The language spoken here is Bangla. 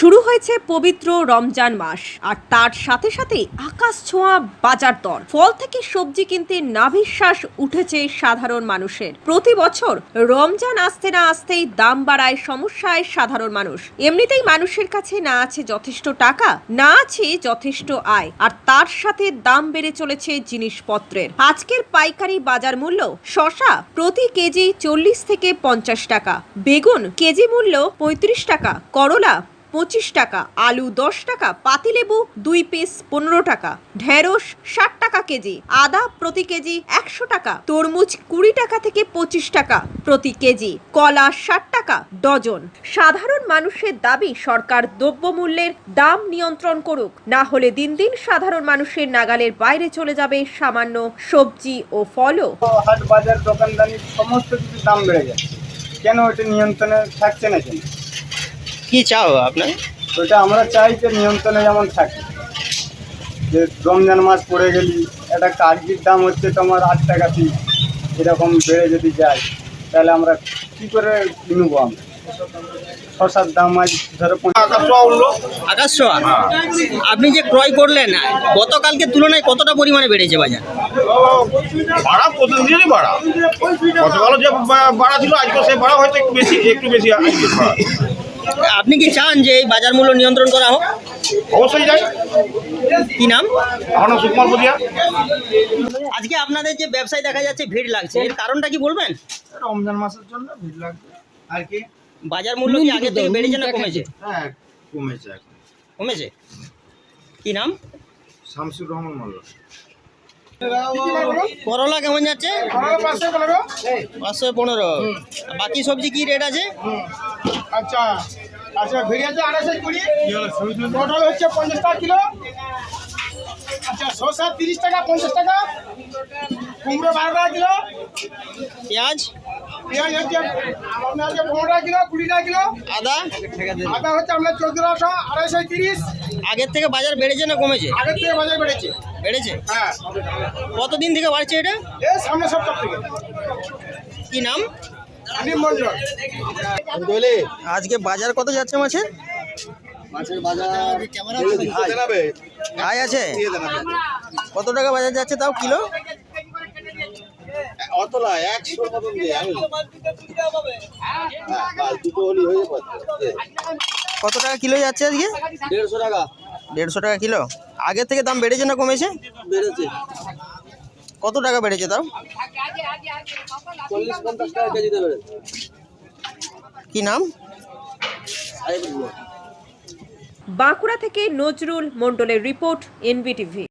শুরু হয়েছে পবিত্র রমজান মাস, আর তার সাথে সাথে আকাশ ছোঁয়া বাজার দর। ফল থেকে সবজি কিনতে নাভিশ্বাস উঠেছে সাধারণ মানুষের। প্রতি বছর রমজান আসতে না আসতেই দাম বাড়ায় সমস্যায় সাধারণ মানুষ। এমনিতেই মানুষের কাছে না আছে যথেষ্ট টাকা, না আছে যথেষ্ট আয়, আর তার সাথে দাম বেড়ে চলেছে জিনিসপত্রের। আজকের পাইকারি বাজার মূল্য শশা প্রতি কেজি চল্লিশ থেকে পঞ্চাশ টাকা, বেগুন কেজি মূল্য পঁয়ত্রিশ টাকা, করলা পঁচিশ টাকা, আলু দশ টাকা, পাতিলেবু দুই পিস পনেরো টাকা, ঢেঁড়স ষাট টাকা কেজি, আদা প্রতি কেজি একশো টাকা, তরমুজ কুড়ি টাকা থেকে পঁচিশ টাকা প্রতি কেজি, কলা ষাট টাকা ডজন। সাধারণ মানুষের দাবি, সরকার দ্রব্যমূল্যের দাম নিয়ন্ত্রণ করুক, না হলে দিন দিন সাধারণ মানুষের নাগালের বাইরে চলে যাবে সামান্য সবজি ও ফলও। হাট বাজার দোকানদারি সমস্ত কিছু দাম বেড়ে যাচ্ছে। কেন ওটা নিয়ন্ত্রণে থাকছে না কেন কি চাও আপনার? ওটা আমরা চাই যে নিয়ন্ত্রণে যেমন থাকে। যে রমজান মাস পড়ে গেলি একটা কার্জির দাম হচ্ছে তোমার আট টাকা পিস এরকম বেড়ে যদি যায় তাহলে আমরা কী করে কিনবো আমরা? শশার দাম আজ ধরো আকাশ ছোঁয়া আপনি যে ক্রয় করলেন গতকালকে তুলনায় কতটা পরিমাণে বেড়েছে বাজার? ভাড়া প্রতিদিনই ভাড়া গতকালও যে ভাড়া ছিল আজকে সেই ভাড়া হয়তো একটু বেশি একটু বেশি। আপনি কি চান যে এই বাজার মূল্য নিয়ন্ত্রণ করা হোক? অবশ্যই যাই কি নাম? আমার সুকুমার পদিয়া আজকে আপনাদের যে ব্যবসায় দেখা যাচ্ছে ভিড় লাগছে এর কারণটা কি বলবেন? রমজান মাসের জন্য ভিড় লাগবে আর কি? বাজার মূল্য কি আগে থেকে বেড়েছে না কমেছে? হ্যাঁ কমেছে কমেছে? কি নাম? শামসুর রহমান মোল্লা। করলা কেমন যাচ্ছে? পাঁচশো পনেরো। বাকি সবজি কি রেট আছে? আচ্ছা আচ্ছা ভেড়ি আছে আড়াইশো কুড়ি। পটল হচ্ছে পঞ্চাশ টাকা কিলো। আচ্ছা শসা তিরিশ টাকা পঞ্চাশ টাকা। কুমড়ো বারো টাকা কিলো। পেঁয়াজ? আপনার হচ্ছে পনেরো টাকা কিলো কুড়ি টাকা কিলো। আদা? আদা হচ্ছে আপনার চোদ্দোশো আড়াইশো তিরিশ। আগের থেকে বাজার বেড়েছে না কমেছে? আগের থেকে বাজার বেড়েছে। বেড়েছে? হ্যাঁ। কতদিন থেকে বাড়ছে এটা? এই সামনে সপ্তাহ থেকে। কি নাম? আজকে বাজার কত যাচ্ছে মাছের? আছে? কত টাকা বাজার যাচ্ছে তাও কিলো? কত টাকা কিলো যাচ্ছে আজকে? দেড়শো টাকা। দেড়শো টাকা কিলো? আগের থেকে দাম বেড়েছে না কমেছে? বেড়েছে। কত টাকা বেড়েছে তাও? চল্লিশ পঞ্চাশ টাকা কেজিতে বেড়েছে। কি নাম? বাঁকুড়া থেকে নজরুল মণ্ডলের রিপোর্ট এনবিটিভি।